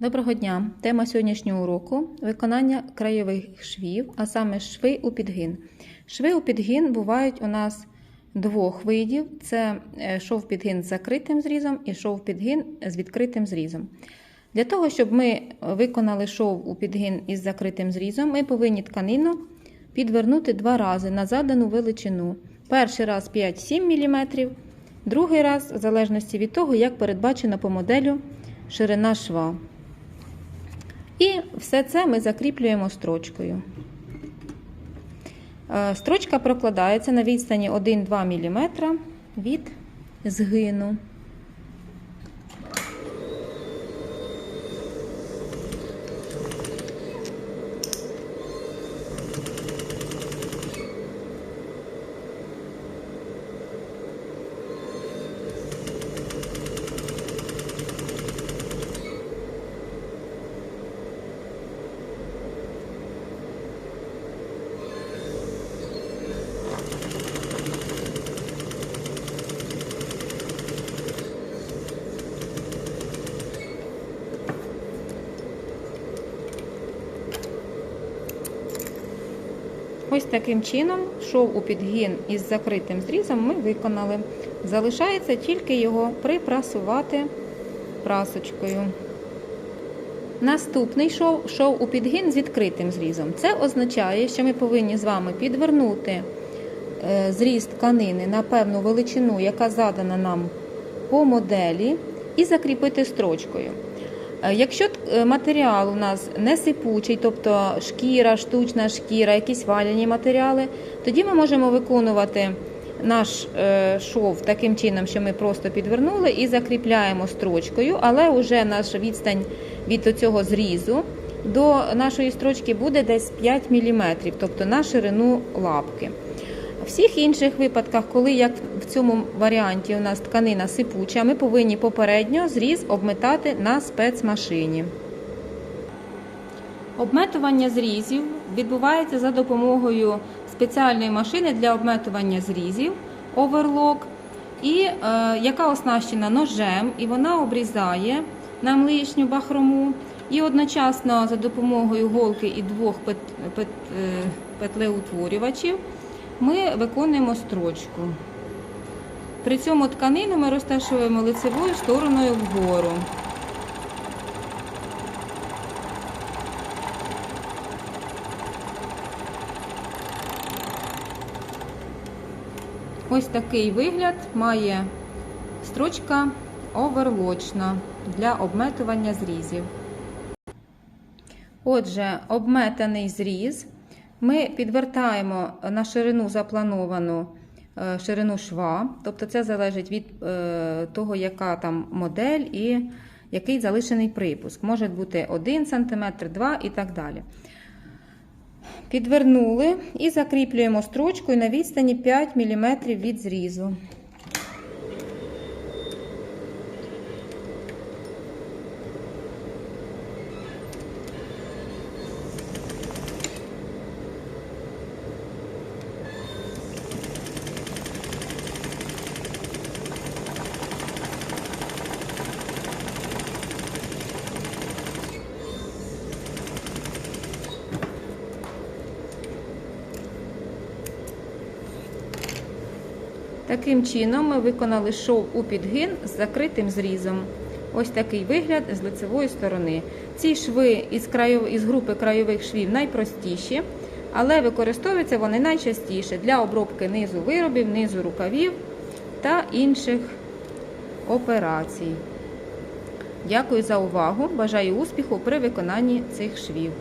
Доброго дня! Тема сьогоднішнього уроку виконання краєвих швів, а саме шви у підгин. Шви у підгин бувають у нас двох видів: це е, шов підгин з закритим зрізом і шов підгин з відкритим зрізом. Для того, щоб ми виконали шов у підгин із закритим зрізом, ми повинні тканину підвернути два рази на задану величину. Перший раз 5-7 мм, другий раз, в залежності від того, як передбачено по моделю ширина шва. І все це ми закріплюємо строчкою. Е, Строчка прокладається на відстані 1-2 мм від згину. Ось таким чином шов у підгін із закритим зрізом ми виконали. Залишається тільки його припрасувати прасочкою. Наступний шов шов у підгін з відкритим зрізом. Це означає, що ми повинні з вами підвернути е, зріз тканини на певну величину, яка задана нам по моделі, і закріпити строчкою. Е, Якщо е, матеріал у нас не сипучий, тобто шкіра, штучна шкіра, якісь валяні матеріали, тоді ми можемо виконувати наш е, шов таким чином, що ми просто підвернули і закріпляємо строчкою, але вже наша відстань від цього зрізу до нашої строчки буде десь 5 мм, тобто на ширину лапки. Всіх інших випадках, коли як в цьому варіанті у нас тканина сипуча, ми повинні попередньо зріз обметати на спецмашині. Обметування зрізів відбувається за допомогою спеціальної машини для обметування зрізів оверлок, і, е, яка оснащена ножем, і вона обрізає нам лишню бахрому. І одночасно за допомогою голки і двох пет, пет, е, петлеутворювачів ми виконуємо строчку. При цьому тканину ми розташуємо лицевою стороною вгору. Ось такий вигляд має строчка оверлочна для обметування зрізів. Отже, обметаний зріз ми підвертаємо на ширину заплановану е, ширину шва, тобто це залежить від е, того, яка там модель і який залишений припуск. Може бути 1 см, 2 і так далі. Підвернули і закріплюємо строчкою на відстані 5 мм від зрізу. Таким чином ми виконали шов у підгин з закритим зрізом. Ось такий вигляд з лицевої сторони. Ці шви із, крайов... із групи крайових швів найпростіші, але використовуються вони найчастіше для обробки низу виробів, низу рукавів та інших операцій. Дякую за увагу! Бажаю успіху при виконанні цих швів.